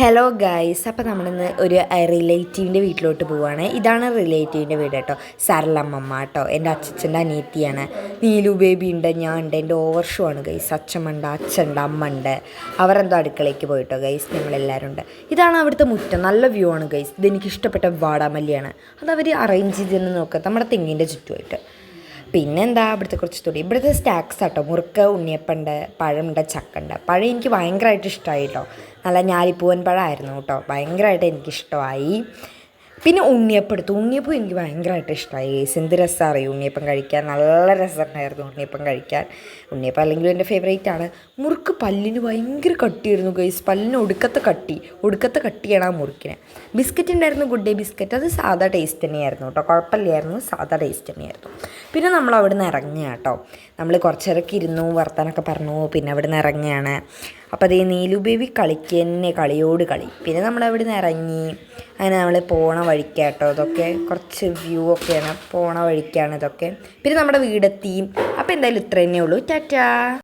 Hello guys അപ്പോൾ നമ്മളിന്ന് ഒരു റിലേറ്റീവിന്റെ വീട്ടിലോട്ട് പോവുകയാണ് ഇതാണ് റിലേറ്റീവിന്റെ വീട് കേട്ടോ. സരളമ്മമ്മ കേട്ടോ. എന്റെ അച്ഛന്റെ അനിയത്തിയാണ്. നീലു ബേബി ഉണ്ട് ഞാൻ ഉണ്ട്. എന്റെ ഓവർ ഷോ ആണ് ഗൈസ് അച്ഛമ്മണ്ട് അച്ഛണ്ട് അമ്മ ഉണ്ട് അവരെന്തോ അടുക്കളയ്ക്ക് പോയിട്ടോ ഗൈസ് ഞങ്ങളെല്ലാവരും ഉണ്ട്. ഇതാണ് അവിടുത്തെ മുറ്റം. നല്ല വ്യൂ ആണ് ഗൈസ് ഇതെനിക്ക് ഇഷ്ടപ്പെട്ട വാടാമല്ലിയാണ്. അത് അവർ അറേഞ്ച് ചെയ്തെന്ന് നോക്കുക. നമ്മുടെ തെങ്ങിന്റെ ചുറ്റുമായിട്ട്. പിന്നെന്താ ഇവിടുത്തെ കുറച്ച് തുടി ഇവിടുത്തെ സ്നാക്സ് ആട്ടോ. മുറുക്ക് ഉണ്ണിയപ്പുണ്ട് പഴമുണ്ട് ചക്കുണ്ട്. പഴം എനിക്ക് ഭയങ്കരമായിട്ട് ഇഷ്ടമായി കേട്ടോ. നല്ല ഞാലിപ്പൂവൻ പഴമായിരുന്നു കേട്ടോ. ഭയങ്കരമായിട്ട് എനിക്കിഷ്ടമായി. പിന്നെ ഉണ്ണിയപ്പം എടുത്തു ഉണ്ണിയപ്പം എനിക്ക് ഭയങ്കരമായിട്ട് ഇഷ്ടമായി. എന്ത് രസം അറിയും? ഉണ്ണിയപ്പം കഴിക്കാൻ നല്ല രസമുണ്ടായിരുന്നു ഉണ്ണിയപ്പം കഴിക്കാൻ. ഉണ്ണിയപ്പം അല്ലെങ്കിലും എന്റെ ഫേവറേറ്റ് ആണ് മുറുക്ക് പല്ലിന് ഭയങ്കര കട്ടിയായിരുന്നു ഗൈസ് പല്ലിന് ഒടുക്കത്തെ കട്ടി. ഒടുക്കത്തെ കട്ടിയാണ് ആ മുറുക്കിന്. ബിസ്ക്കറ്റ് ഉണ്ടായിരുന്നു ഗുഡ് ഡേ ബിസ്ക്കറ്റ്. അത് സാധാ ടേസ്റ്റ് തന്നെയായിരുന്നു കേട്ടോ. കുഴപ്പമില്ലായിരുന്നു. സാധാ ടേസ്റ്റ് തന്നെയായിരുന്നു. പിന്നെ നമ്മൾ അവിടെ നിന്ന് ഇറങ്ങിയ കേട്ടോ നമ്മൾ കുറച്ചേരൊക്കെ ഇരുന്നു വർത്താനൊക്കെ പറഞ്ഞു. പിന്നെ അവിടെ നിന്ന് ഇറങ്ങുകയാണ്. അപ്പോൾ അതേ നീലു ബേബി കളിക്ക് തന്നെ കളിയോട് കളി. പിന്നെ നമ്മൾ അവിടെ നിന്ന് ഇറങ്ങി. അങ്ങനെ നമ്മൾ പോണ വഴിക്കാട്ടോ ഇതൊക്കെ. കുറച്ച് വ്യൂ ഒക്കെയാണ്. പോണ വഴിക്കാണ് ഇതൊക്കെ. പിന്നെ നമ്മുടെ വീടെത്തി. അപ്പോൾ എന്തായാലും ഇത്ര തന്നെ ഉള്ളൂ. ടാറ്റാ.